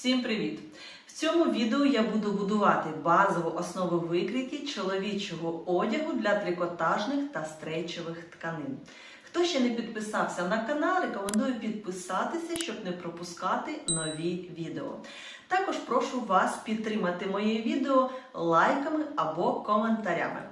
Всім привіт! В цьому відео я буду будувати базову основу викрійки чоловічого одягу для трикотажних та стрейчових тканин. Хто ще не підписався на канал, рекомендую підписатися, щоб не пропускати нові відео. Також прошу вас підтримати моє відео лайками або коментарями.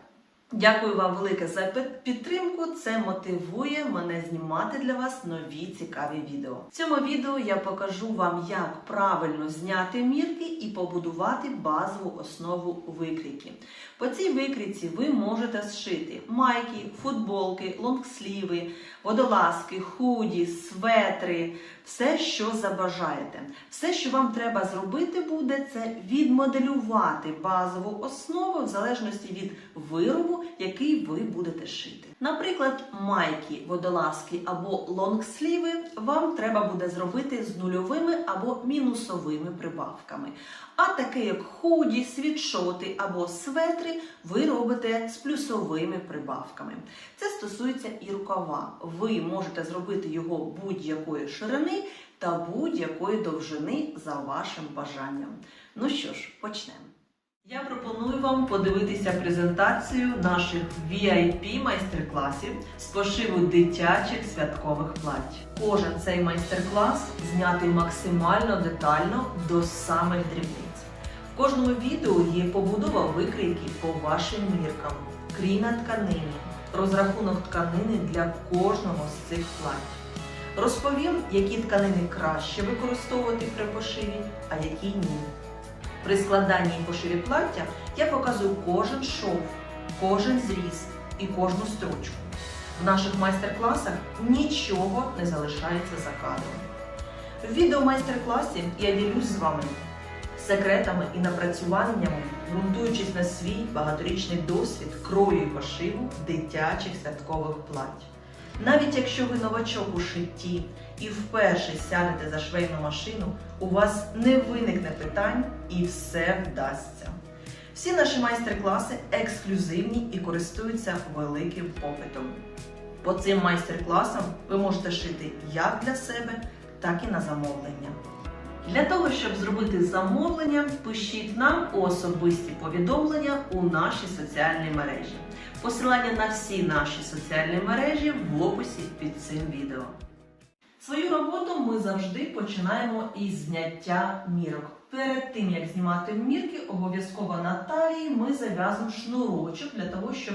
Дякую вам велике за підтримку. Це мотивує мене знімати для вас нові цікаві відео. В цьому відео я покажу вам, як правильно зняти мірки і побудувати базову основу викрійки. По цій викрійці ви можете зшити майки, футболки, лонгсліви, водолазки, худі, светри, все, що забажаєте. Все, що вам треба зробити буде, це відмоделювати базову основу в залежності від виробу, який ви будете шити. Наприклад, майки, водолазки або лонгсліви вам треба буде зробити з нульовими або мінусовими прибавками. А таке як худі, світшоти або светри, ви робите з плюсовими прибавками. Це стосується і рукава. Ви можете зробити його будь-якої ширини та будь-якої довжини за вашим бажанням. Ну що ж, почнемо. Я пропоную вам подивитися презентацію наших VIP майстер-класів з пошиву дитячих святкових плать. Кожен цей майстер-клас знятий максимально детально до самих дрібниць. В кожному відео є побудова викрійки по вашим міркам, крій на тканині, розрахунок тканини для кожного з цих плать. Розповім, які тканини краще використовувати при пошиві, а які ні. При складанні і пошиві плаття я показую кожен шов, кожен зріз і кожну строчку. В наших майстер-класах нічого не залишається за кадром. В відео майстер-класі я ділюсь з вами секретами і напрацюваннями, ґрунтуючись на свій багаторічний досвід крою пошиву дитячих святкових плать. Навіть якщо ви новачок у шитті і вперше сядете за швейну машину, у вас не виникне питань і все вдасться. Всі наші майстер-класи ексклюзивні і користуються великим попитом. По цим майстер-класам ви можете шити як для себе, так і на замовлення. Для того, щоб зробити замовлення, пишіть нам особисті повідомлення у наші соціальні мережі. Посилання на всі наші соціальні мережі в описі під цим відео. Свою роботу ми завжди починаємо із зняття мірок. Перед тим, як знімати мірки, обов'язково на талії ми зав'язуємо шнурочок для того, щоб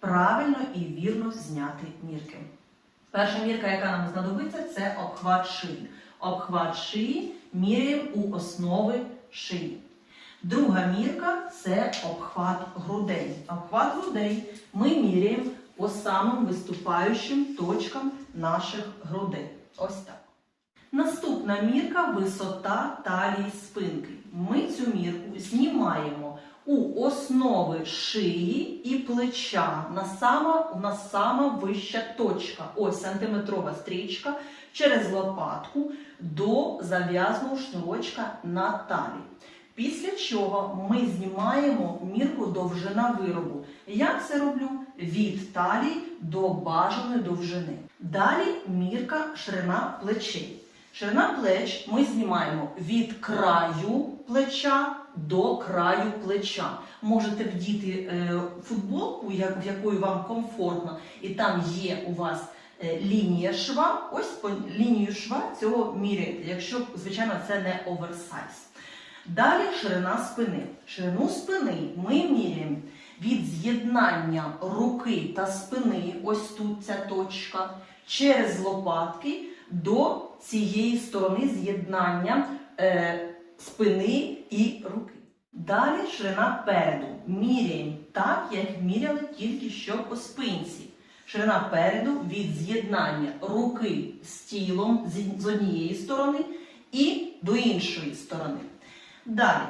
правильно і вірно зняти мірки. Перша мірка, яка нам знадобиться, це обхват шиї. Обхват шиї міряємо у основи шиї. Друга мірка це обхват грудей. Обхват грудей ми міряємо по самим виступаючим точкам наших грудей. Ось так. Наступна мірка висота талії спинки. Ми цю мірку знімаємо у основи шиї і плеча. На сама, у сама вища точка. Ось сантиметрова стрічка через лопатку до зав'язаного шнурочка на талії. Після чого ми знімаємо мірку довжина виробу. Я це роблю від талії до бажаної довжини. Далі мірка ширина плечей. Ширина плеч ми знімаємо від краю плеча до краю плеча. Можете вдіти е, футболку, в якої вам комфортно, і там є у вас е, лінія шва. Ось по лінію шва цього міряєте, якщо, звичайно, це не оверсайз. Далі ширина спини. Ширину спини ми міряємо від з'єднання руки та спини, ось тут ця точка, через лопатки до цієї сторони з'єднання е, спини і руки. Далі ширина переду. Міряємо так, як міряли тільки що по спинці. Ширина переду від з'єднання руки з тілом з- однієї сторони і до іншої сторони. Далі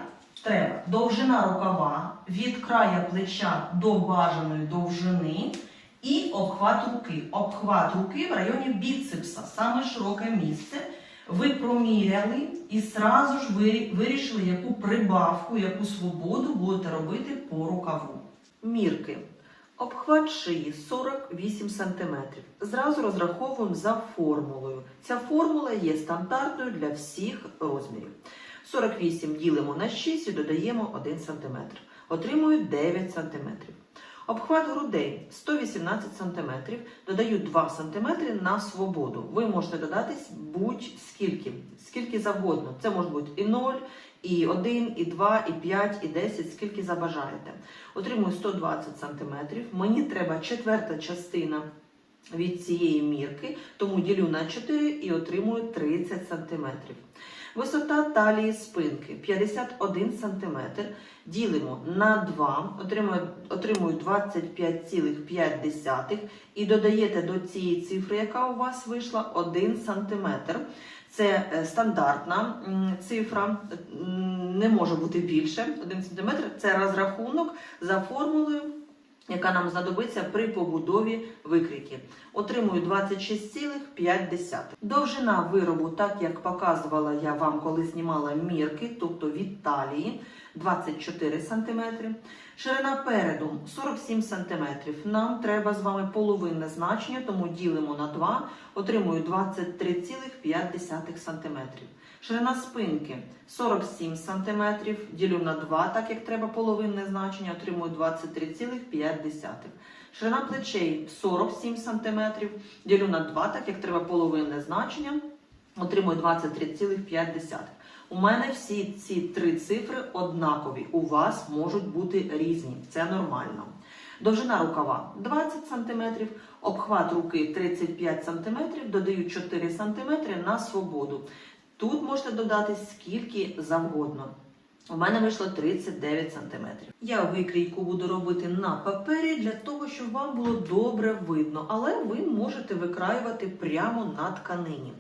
треба довжина рукава від края плеча до бажаної довжини і обхват руки. Обхват руки в районі біцепса, саме широке місце. Ви проміряли і сразу ж ви вирішили, яку прибавку, яку свободу будете робити по рукаву. Мірки. Обхват шиї 48 см. Зразу розраховуємо за формулою. Ця формула є стандартною для всіх розмірів. 48 ділимо на 6 і додаємо 1 см. Отримую 9 см. Обхват грудей 118 см, додаю 2 см на свободу. Ви можете додати будь-скільки, скільки завгодно. Це може бути і 0, і 1, і 2, і 5, і 10, скільки забажаєте. Отримую 120 см. Мені треба четверта частина від цієї мірки, тому ділю на 4 і отримую 30 см. Висота талії спинки 51 см. Ділимо на 2, отримую, отримую 25,5 і додаєте до цієї цифри, яка у вас вийшла, 1 см. Це е, стандартна цифра, не може бути більше 1 см. Це розрахунок за формулою, яка нам знадобиться при побудові викрійки. Отримую 26,5. Довжина виробу, так як показувала я вам, коли знімала мірки, тобто від талії 24 см. Ширина переду 47 см. Нам треба з вами половинне значення, тому ділимо на 2, отримую 23,5 см. Ширина спинки 47 см, ділю на 2, так як треба половинне значення, отримую 23,5. Ширина плечей 47 см, ділю на 2, так як треба половинне значення, отримую 23,5. У мене всі ці три цифри однакові. У вас можуть бути різні. Це нормально. Довжина рукава 20 см, обхват руки 35 см, додаю 4 см на свободу. Тут можете додати скільки завгодно. У мене вийшло 39 см. Я викрійку буду робити на папері для того, щоб вам було добре видно, але ви можете викраювати прямо на тканині.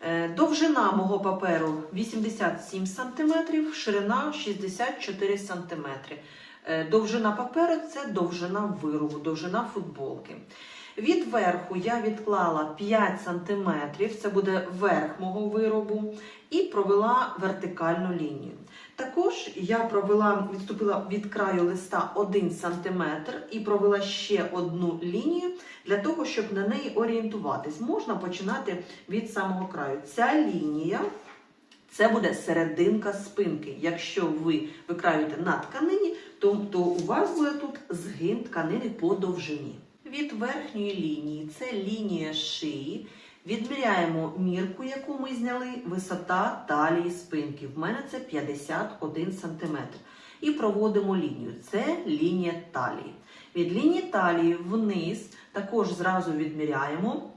Е, Довжина мого паперу 87 см, ширина 64 см. Е, Довжина паперу це довжина виробу, довжина футболки. Від верху я відклала 5 см, це буде верх мого виробу, і провела вертикальну лінію. Також я провела, відступила від краю листа 1 см і провела ще одну лінію для того, щоб на неї орієнтуватись. Можна починати від самого краю. Ця лінія це буде серединка спинки. Якщо ви викраюєте на тканині, то, то у вас буде тут згин тканини по довжині. Від верхньої лінії це лінія шиї. Відміряємо мірку, яку ми зняли, висота талії спинки. В мене це 51 см. І проводимо лінію. Це лінія талії. Від лінії талії вниз також зразу відміряємо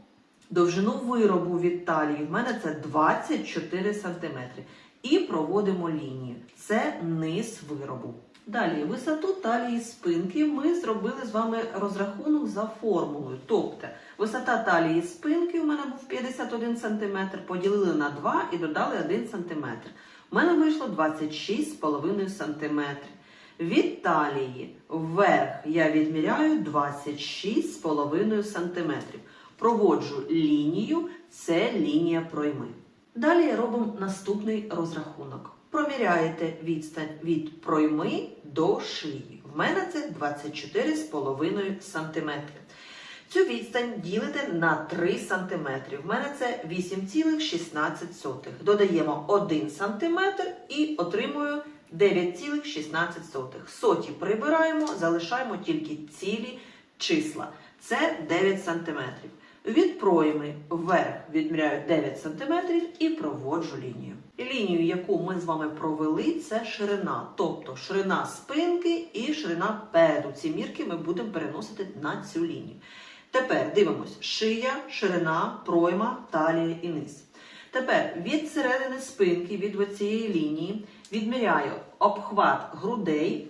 довжину виробу від талії. В мене це 24 см. І проводимо лінію. Це низ виробу. Далі, висоту талії спинки ми зробили з вами розрахунок за формулою. Тобто, висота талії спинки у мене був 51 см, поділили на 2 і додали 1 см. У мене вийшло 26,5 см. Від талії вверх я відміряю 26,5 см. Проводжу лінію, це лінія пройми. Далі робимо наступний розрахунок. Проміряєте відстань від пройми до шиї. В мене це 24,5 см. Цю відстань ділите на 3 см. В мене це 8,16. Додаємо 1 см і отримую 9,16. Соті прибираємо, залишаємо тільки цілі числа. Це 9 см. Від пройми вверх відміряю 9 см і проводжу лінію. Лінію, яку ми з вами провели, це ширина, тобто ширина спинки і ширина переду. Ці мірки ми будемо переносити на цю лінію. Тепер дивимось: шия, ширина, пройма, талія і низ. Тепер від середини спинки, від цієї лінії, відміряю обхват грудей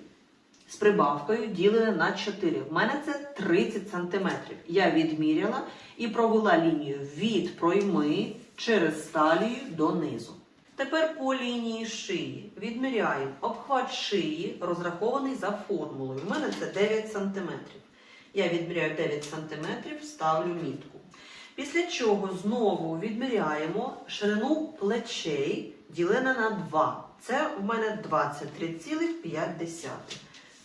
з прибавкою ділене на 4. В мене це 30 см. Я відміряла і провела лінію від пройми через талію донизу. Тепер по лінії шиї відміряємо обхват шиї, розрахований за формулою. У мене це 9 см. Я відміряю 9 см, ставлю мітку. Після чого знову відміряємо ширину плечей ділене на 2. Це в мене 23,5.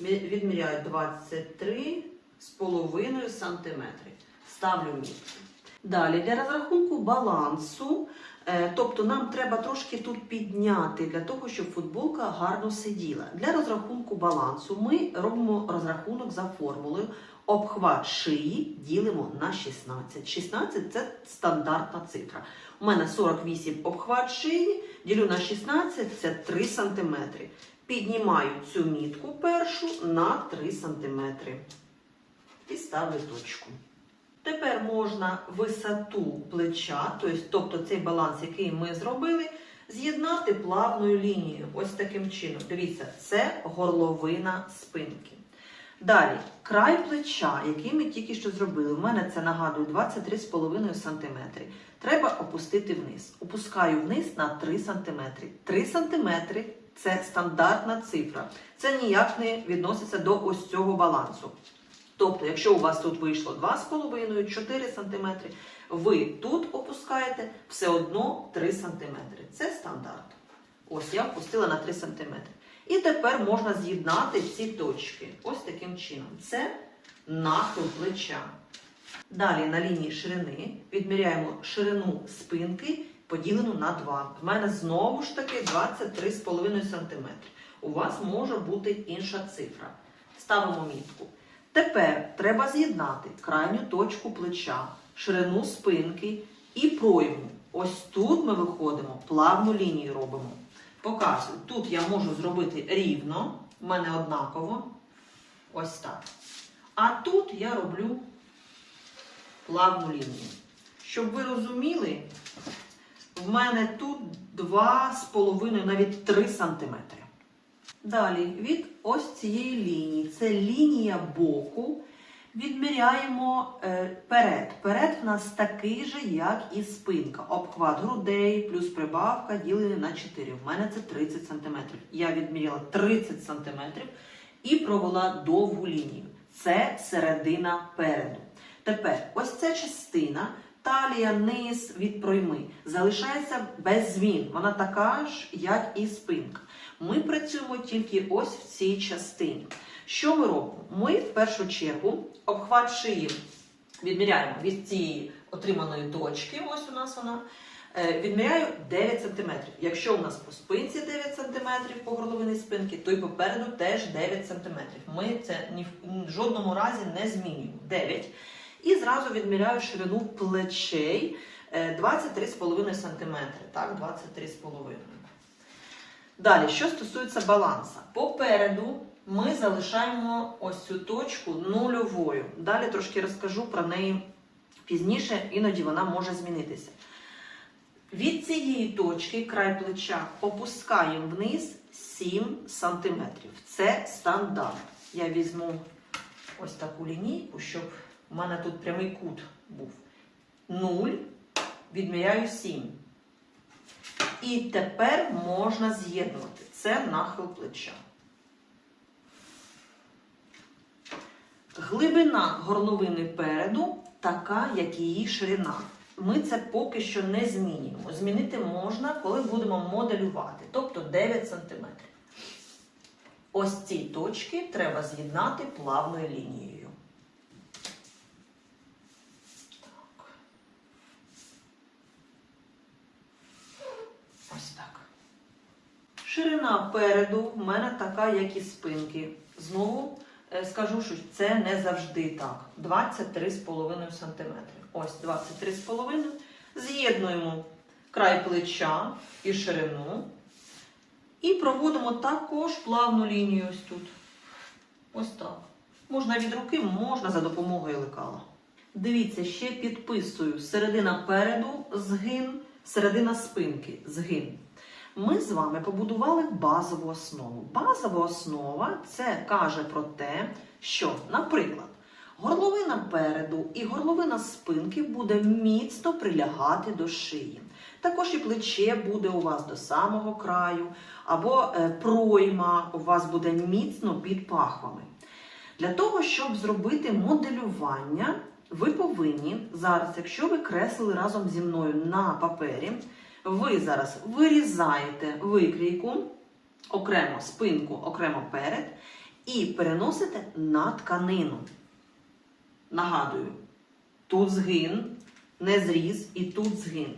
Мі- Відміряю 23,5 см. Ставлю мітку. Далі для розрахунку балансу Тобто нам треба трошки тут підняти для того, щоб футболка гарно сиділа. Для розрахунку балансу ми робимо розрахунок за формулою. Обхват шиї ділимо на 16. 16 це стандартна цифра. У мене 48 обхват шиї, ділю на 16 це 3 см. Піднімаю цю мітку першу на 3 см. І ставлю точку. Тепер можна висоту плеча, тобто, тобто цей баланс, який ми зробили, з'єднати плавною лінією. Ось таким чином. Дивіться, це горловина спинки. Далі, край плеча, який ми тільки що зробили. У мене це нагадую 23,5 см. Треба опустити вниз. Опускаю вниз на 3 см. 3 см це стандартна цифра. Це ніяк не відноситься до ось цього балансу. Тобто, якщо у вас тут вийшло 2,5-4 см, ви тут опускаєте все одно 3 см. Це стандарт. Ось я опустила на 3 см. І тепер можна з'єднати ці точки. Ось таким чином. Це нахил плеча. Далі на лінії ширини відміряємо ширину спинки поділену на 2. В мене знову ж таки 23,5 см. У вас може бути інша цифра. Ставимо мітку. Тепер треба з'єднати крайню точку плеча, ширину спинки і пройму. Ось тут ми виходимо, плавну лінію робимо. Показую. Тут я можу зробити рівно, в мене однаково. Ось так. А тут я роблю плавну лінію. Щоб ви розуміли, в мене тут 2,5, навіть 3 см. Далі від ось цієї лінії, це лінія боку, відміряємо е, перед. Перед в нас такий же, як і спинка. Обхват грудей плюс прибавка ділений на 4. В мене це 30 см. Я відміряла 30 см і провела довгу лінію. Це середина переду. Тепер ось ця частина, талія, низ від пройми, залишається без змін. Вона така ж, як і спинка. Ми працюємо тільки ось в цій частині. Що ми робимо? Ми в першу чергу обхват шиї відміряємо від цієї отриманої точки, ось у нас вона. е, Відміряю 9 см. Якщо у нас по спинці 9 см по горловині спинки, то й попереду теж 9 см. Ми це ні в жодному разі не змінюємо. 9. І зразу відміряю ширину плечей е, 23,5 см. Так, 23,5. Далі, що стосується баланса, попереду ми залишаємо ось цю точку нульовою. Далі трошки розкажу про неї пізніше, іноді вона може змінитися. Від цієї точки край плеча опускаємо вниз 7 см. Це стандарт. Я візьму ось таку лінійку, щоб у мене тут прямий кут був. 0, відміряю 7. І тепер можна з'єднувати. Це нахил плеча. Глибина горловини переду така, як її ширина. Ми це поки що не змінюємо. Змінити можна, коли будемо моделювати, тобто 9 см. Ось ці точки треба з'єднати плавною лінією. Так. Ось так. Ширина переду в мене така, як і спинки. Знову е, скажу, що це не завжди так. 23,5 см. Ось 23,5. З'єднуємо край плеча і ширину. І проводимо також плавну лінію ось тут. Ось так. Можна від руки, можна за допомогою лекала. Дивіться, ще підписую середина переду згин, середина спинки згин. Ми з вами побудували базову основу. Базова основа це каже про те, що, наприклад, горловина переду і горловина спинки буде міцно прилягати до шиї. Також і плече буде у вас до самого краю, або е, пройма у вас буде міцно під пахвами. Для того, щоб зробити моделювання, ви повинні зараз, якщо ви креслили разом зі мною на папері, ви зараз вирізаєте викрійку, окремо спинку, окремо перед, і переносите на тканину. Нагадую, тут згин, не зріз і тут згин.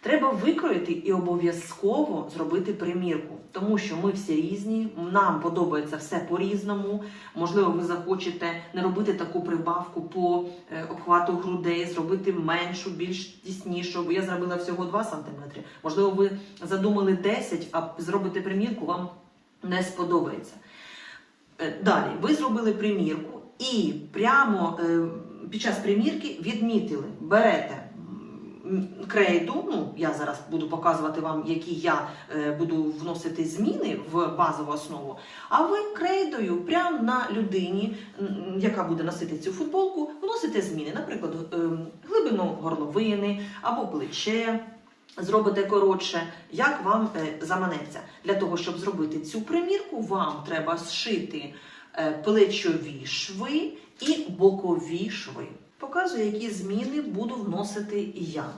Треба викроїти і обов'язково зробити примірку, тому що ми всі різні, нам подобається все по-різному. Можливо, ви захочете не робити таку прибавку по е, обхвату грудей, зробити меншу, більш тіснішу. Я зробила всього 2 см. Можливо, ви задумали 10, а зробите примірку, вам не сподобається. Е, Далі, ви зробили примірку і прямо е, під час примірки відмітили, берете крейду. Ну, я зараз буду показувати вам, які я е, буду вносити зміни в базову основу. А ви крейдою прямо на людині, яка буде носити цю футболку, вносите зміни, наприклад, е, глибину горловини або плече. Зробите коротше, як вам е, заманеться. Для того, щоб зробити цю примірку, вам треба зшити е, плечові шви і бокові шви. Показую, які зміни буду вносити я.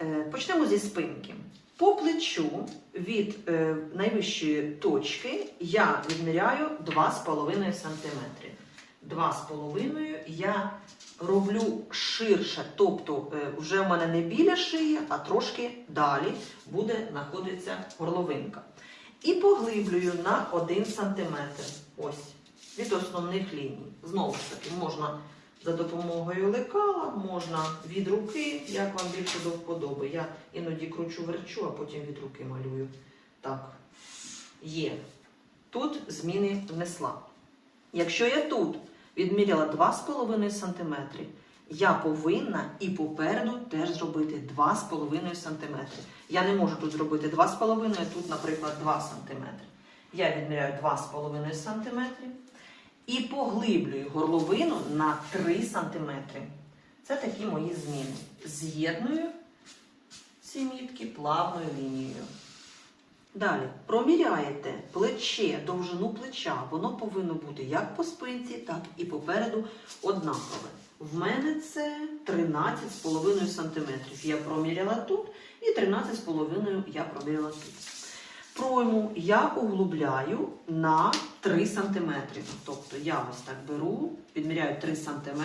Е, Почнемо зі спинки. По плечу від е, найвищої точки я відміряю 2,5 см. 2,5 я роблю ширше, тобто е, вже в мене не біля шиї, а трошки далі буде знаходитися горловинка. І поглиблюю на 1 см. Ось, від основних ліній. Знову ж таки, можна за допомогою лекала, можна від руки, як вам більше до вподоби. Я іноді кручу верчу, а потім від руки малюю. Так, є. Тут зміни внесла. Якщо я тут відміряла 2,5 см, я повинна і попереду теж зробити 2,5 см. Я не можу тут зробити 2,5, а тут, наприклад, 2 см. Я відміряю 2,5 см і поглиблюю горловину на 3 см. Це такі мої зміни. З'єдную ці мітки плавною лінією. Далі проміряєте плече, довжину плеча. Воно повинно бути як по спинці, так і попереду однакове. В мене це 13,5 см. Я проміряла тут і 13,5 я проміряла тут. Пройму я углубляю на 3 см. Тобто я ось так беру, відміряю 3 см,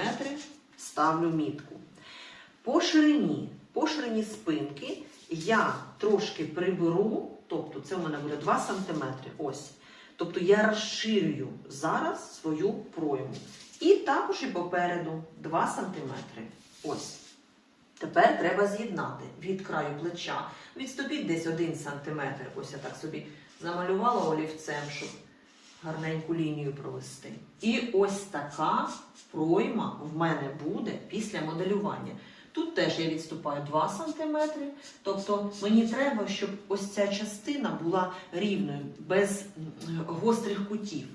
ставлю мітку. По ширині, по ширині спинки я трошки приберу, тобто це у мене буде 2 см. Ось. Тобто я розширюю зараз свою пройму. І також і попереду 2 см. Ось. Тепер треба з'єднати від краю плеча. Відступіть десь 1 см. Ось я так собі замалювала олівцем, щоб гарненьку лінію провести. І ось така пройма в мене буде після моделювання. Тут теж я відступаю 2 см. Тобто мені треба, щоб ось ця частина була рівною, без гострих кутів.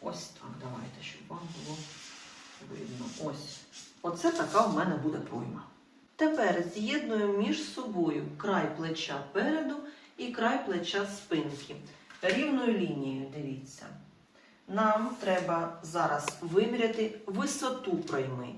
Ось так, давайте, щоб вам було видно. Ось. Оце така в мене буде пройма. Тепер з'єдную між собою край плеча переду і край плеча спинки. Рівною лінією, дивіться. Нам треба зараз виміряти висоту пройми.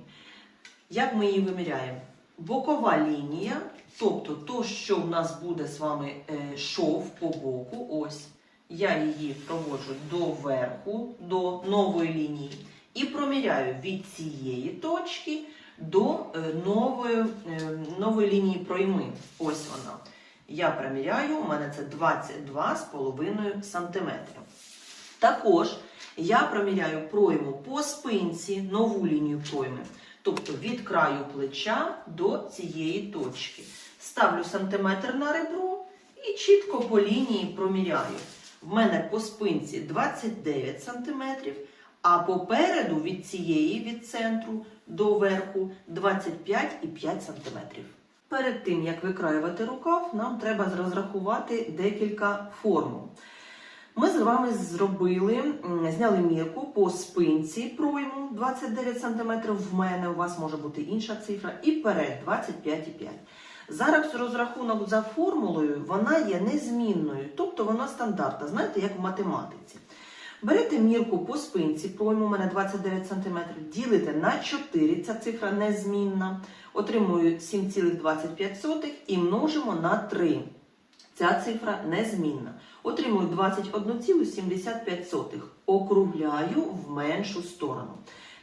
Як ми її виміряємо? Бокова лінія, тобто то, що в нас буде з вами е, шов по боку, ось. Я її проводжу до верху, до нової лінії. І проміряю від цієї точки до е, нової, е, нової лінії пройми. Ось вона. Я проміряю, у мене це 22,5 см. Також я проміряю пройму по спинці, нову лінію пройми. Тобто від краю плеча до цієї точки. Ставлю сантиметр на ребро і чітко по лінії проміряю. В мене по спинці 29 см, а попереду від цієї від центру до верху 25,5 см. Перед тим, як викраювати рукав, нам треба розрахувати декілька формул. Ми з вами зробили, зняли мірку по спинці пройму 29 см. В мене у вас може бути інша цифра, і перед 25,5. Зараз розрахунок за формулою вона є незмінною, тобто вона стандартна, знаєте, як в математиці. Берете мірку по спинці, пройму у мене 29 см, ділите на 4, ця цифра незмінна, отримую 7,25 і множимо на 3. Ця цифра незмінна. Отримую 21,75. Округляю в меншу сторону.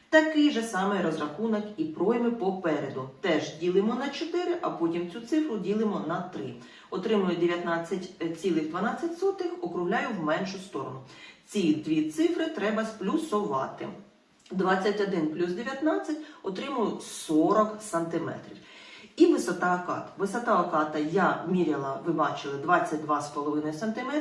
Такий же самий розрахунок і пройми попереду. Теж ділимо на 4, а потім цю цифру ділимо на 3. Отримую 19,12, округляю в меншу сторону. Ці дві цифри треба сплюсувати. 21 плюс 19 отримую 40 сантиметрів. І висота акат. Висота аката я міряла, ви бачили, 22,5 см.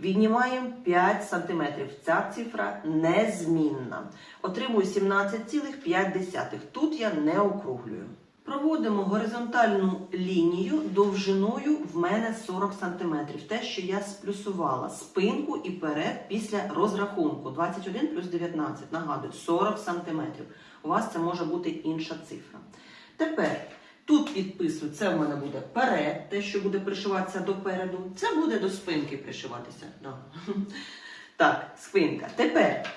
Віднімаємо 5 см. Ця цифра незмінна. Отримую 17,5. Тут я не округлюю. Проводимо горизонтальну лінію довжиною в мене 40 см. Те, що я сплюсувала спинку і перед після розрахунку. 21 плюс 19. Нагадую, 40 см. У вас це може бути інша цифра. Тепер тут підписую, це в мене буде перед, те, що буде пришиватися допереду. Це буде до спинки пришиватися. Да. Так, спинка. Тепер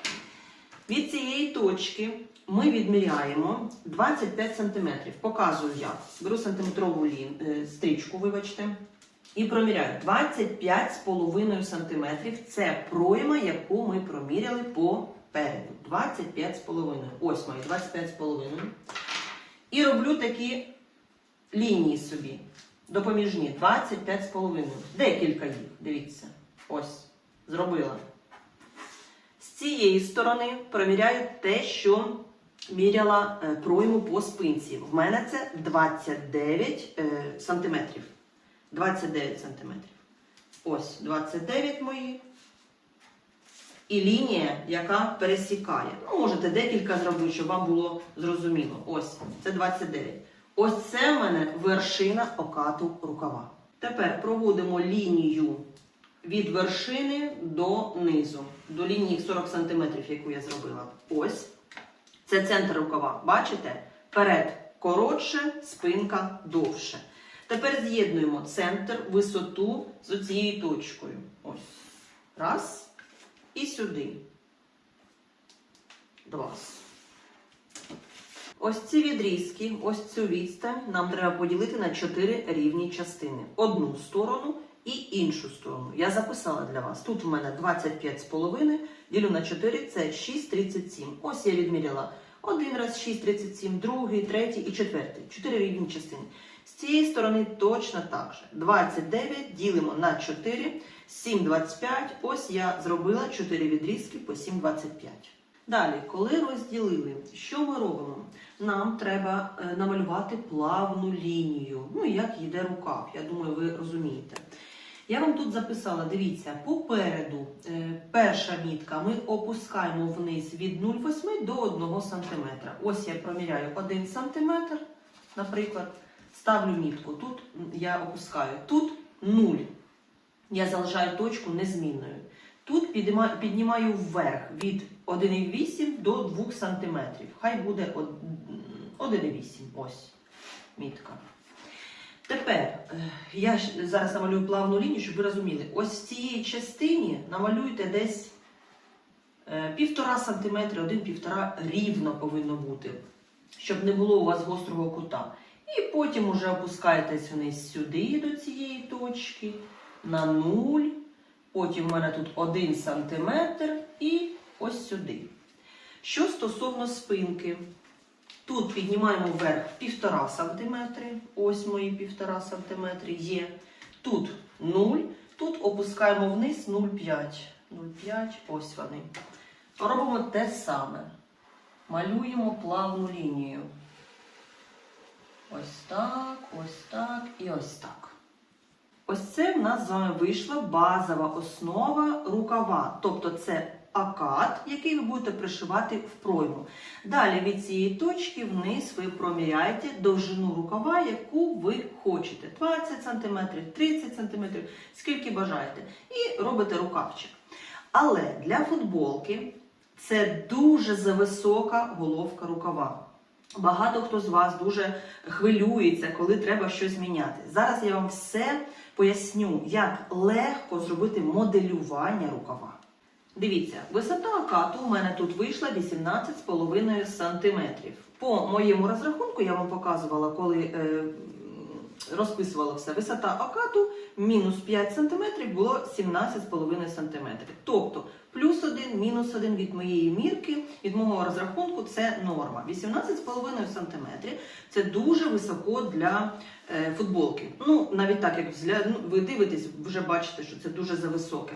від цієї точки ми відміряємо 25 см. Показую я. Беру сантиметрову лін, е, стрічку, вибачте, і проміряю 25,5 см. Це пройма, яку ми проміряли попереду. 25,5. Ось мої 25,5. І роблю такі лінії собі. Допоміжні 25,5. Декілька їх. Дивіться. Ось. Зробила. З цієї сторони проміряю те, що міряла е, пройму по спинці. В мене це 29 е, сантиметрів. 29 сантиметрів. Ось 29 мої. І лінія, яка пересікає. Ну, можете декілька зробити, щоб вам було зрозуміло. Ось, це 29. Ось це в мене вершина окату рукава. Тепер проводимо лінію від вершини до низу, до лінії 40 см, яку я зробила. Ось. Це центр рукава. Бачите? Перед коротше, спинка довше. Тепер з'єднуємо центр, висоту з цією точкою. Ось. Раз. І сюди. Два. Ось ці відрізки, ось цю відстань нам треба поділити на чотири рівні частини. Одну сторону і іншу сторону. Я записала для вас. Тут в мене 25,5, ділю на 4, це 6,37. Ось я відміряла один раз 6,37, другий, третій і четвертий. Чотири рівні частини. З цієї сторони точно так же. 29 ділимо на 4, 7,25. Ось я зробила 4 відрізки по 7,25. Далі, коли розділили, що ми робимо? Нам треба е, намалювати плавну лінію. Ну, як йде рукав. Я думаю, ви розумієте. Я вам тут записала, дивіться, попереду е, перша мітка ми опускаємо вниз від 0,8 до 1 см. Ось я проміряю 1 см, наприклад, ставлю мітку. Тут я опускаю. Тут 0. Я залишаю точку незмінною. Тут піднімаю, вверх від 1,8 до 2 см. Хай буде 1,8. Ось мітка. Тепер е, я зараз намалюю плавну лінію, щоб ви розуміли. Ось в цій частині намалюйте десь е, півтора сантиметри, один-півтора рівно повинно бути, щоб не було у вас гострого кута. І потім уже опускаєтесь вниз сюди до цієї точки на 0. Потім в мене тут 1 см і ось сюди. Що стосовно спинки, тут піднімаємо вверх 1,5 см. Ось мої 1,5 см є. Тут 0. Тут опускаємо вниз 0,5. 0,5, ось вони. Робимо те саме. Малюємо плавну лінію. Ось так, ось так і ось так. Ось це в нас з вами вийшла базова основа рукава. Тобто це акат, який ви будете пришивати в пройму. Далі від цієї точки вниз ви проміряєте довжину рукава, яку ви хочете. 20 см, 30 см, скільки бажаєте. І робите рукавчик. Але для футболки це дуже зависока головка рукава. Багато хто з вас дуже хвилюється, коли треба щось міняти. Зараз я вам все поясню, як легко зробити моделювання рукава. Дивіться, висота акату у мене тут вийшла 18,5 см. По моєму розрахунку я вам показувала, коли е, розписувала все. Висота окату мінус 5 см було 17,5 см. Тобто плюс 1, мінус 1 від моєї мірки, від мого розрахунку це норма. 18,5 см це дуже високо для е, футболки. Ну, навіть так, як взгляд, ну, ви дивитесь, вже бачите, що це дуже зависоке.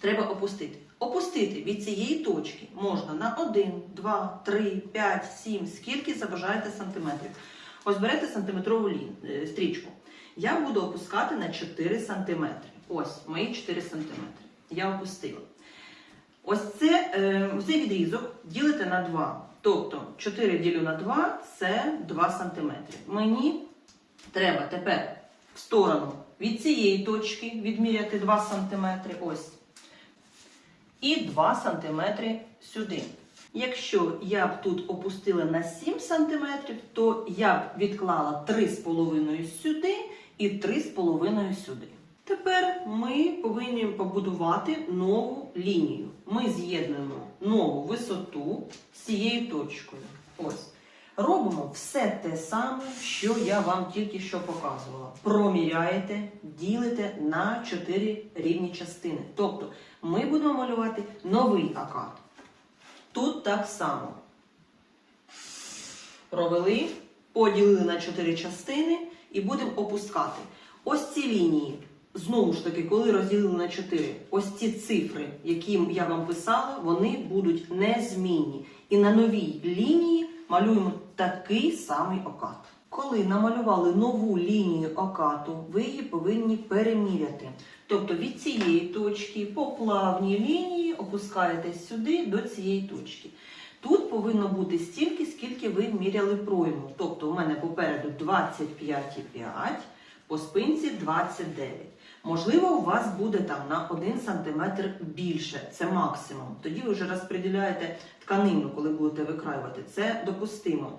Треба опустити. Опустити від цієї точки можна на 1, 2, 3, 5, 7, скільки забажаєте сантиметрів. Ось берете сантиметрову е, стрічку. Я буду опускати на 4 сантиметри. Ось мої 4 сантиметри. Я опустила. Ось це, е, цей відрізок ділите на 2. Тобто 4 ділю на 2 це 2 сантиметри. Мені треба тепер в сторону від цієї точки відміряти 2 сантиметри. Ось і 2 см сюди. Якщо я б тут опустила на 7 см, то я б відклала 3,5 сюди і 3,5 сюди. Тепер ми повинні побудувати нову лінію. Ми з'єднуємо нову висоту з цією точкою. Ось. Робимо все те саме, що я вам тільки що показувала. Проміряєте, ділите на 4 рівні частини. Тобто ми будемо малювати новий акад. Тут так само. Провели, поділили на 4 частини і будемо опускати. Ось ці лінії. Знову ж таки, коли розділили на 4, ось ці цифри, які я вам писала, вони будуть незмінні. І на новій лінії малюємо такий самий окат. Коли намалювали нову лінію окату, ви її повинні переміряти. Тобто від цієї точки по плавній лінії опускаєтесь сюди до цієї точки. Тут повинно бути стільки, скільки ви міряли пройму. Тобто у мене попереду 25,5, по спинці 29. Можливо, у вас буде там на 1 см більше, це максимум. Тоді ви вже розподіляєте тканину, коли будете викраювати. Це допустимо.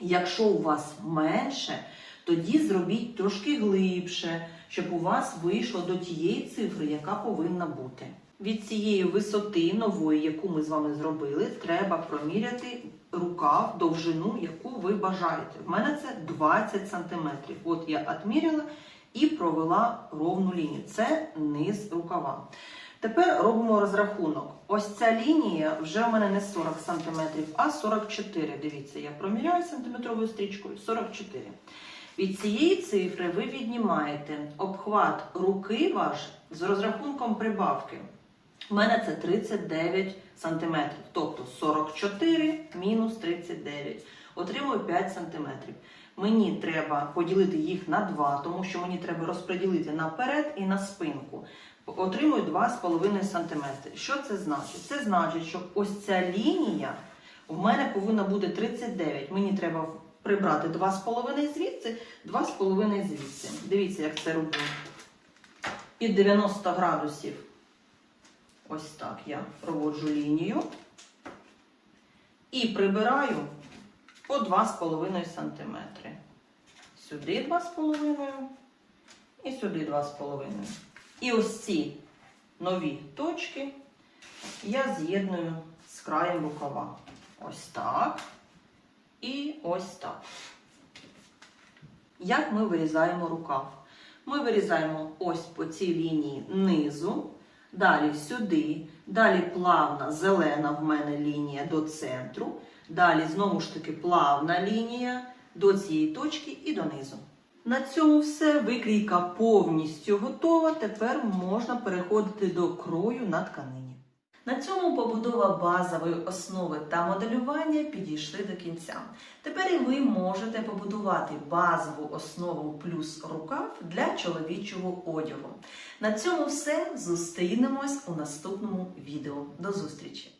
Якщо у вас менше, тоді зробіть трошки глибше, щоб у вас вийшло до тієї цифри, яка повинна бути. Від цієї висоти нової, яку ми з вами зробили, треба проміряти рукав, довжину, яку ви бажаєте. В мене це 20 см. От я відміряла і провела ровну лінію. Це низ рукава. Тепер робимо розрахунок. Ось ця лінія вже у мене не 40 см, а 44. Дивіться, я проміряю сантиметровою стрічкою 44. Від цієї цифри ви віднімаєте обхват руки ваш з розрахунком прибавки. У мене це 39 см, тобто 44 мінус 39. Отримую 5 см. Мені треба поділити їх на 2, тому що мені треба розподілити наперед і на спинку. Отримую 2,5 см. Що це значить? Це значить, що ось ця лінія в мене повинна бути 39. Мені треба прибрати 2,5 звідси, 2,5 звідси. Дивіться, як це роблю. Під 90 градусів. Ось так я проводжу лінію. І прибираю по 2,5 см. Сюди 2,5 і сюди 2,5. І ось ці нові точки я з'єдную з краєм рукава. Ось так. І ось так. Як ми вирізаємо рукав? Ми вирізаємо ось по цій лінії низу, далі сюди, далі плавна зелена в мене лінія до центру, далі знову ж таки плавна лінія до цієї точки і донизу. На цьому все. Викрійка повністю готова. Тепер можна переходити до крою на тканині. На цьому побудова базової основи та моделювання підійшли до кінця. Тепер і ви можете побудувати базову основу плюс рукав для чоловічого одягу. На цьому все. Зустрінемось у наступному відео. До зустрічі!